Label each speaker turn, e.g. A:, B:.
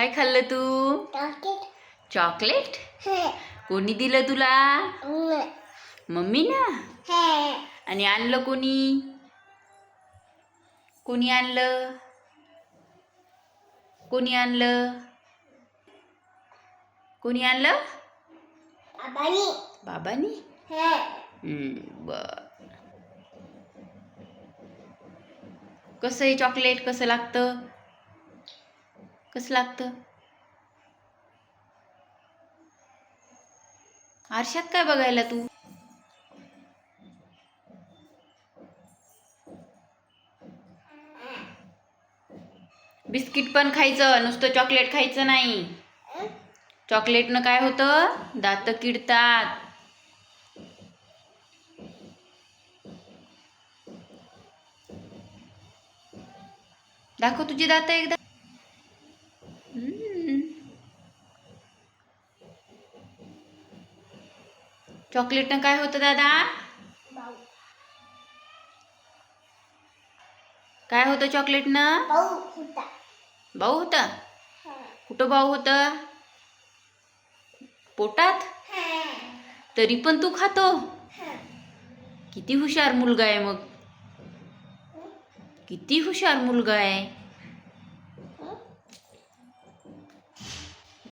A: काय खाल्लं तू? चॉकलेट कोणी दिलं तुला? मम्मी ना? आणि आणलं कोणी? कोणी आणलं? कोणी आणलं? कोणी आणलं? बाबांनी. बर. कसं आहे चॉकलेट कसं लागतं? कसं लागतं? आरशात काय बघायला तू? बिस्किट पण खायचं नुसतं चॉकलेट खायचं नाही. चॉकलेटनं काय होतं? दात किडतात. दाखव तुझी दात एकदा. चॉकलेटनं काय होतं दादा? काय होतं चॉकलेटनं? भाऊ होता. कुठं भाऊ होतं? पोटात? तरी पण तू खातो. किती हुशार मुलगा आहे मग. किती हुशार मुलगा आहे.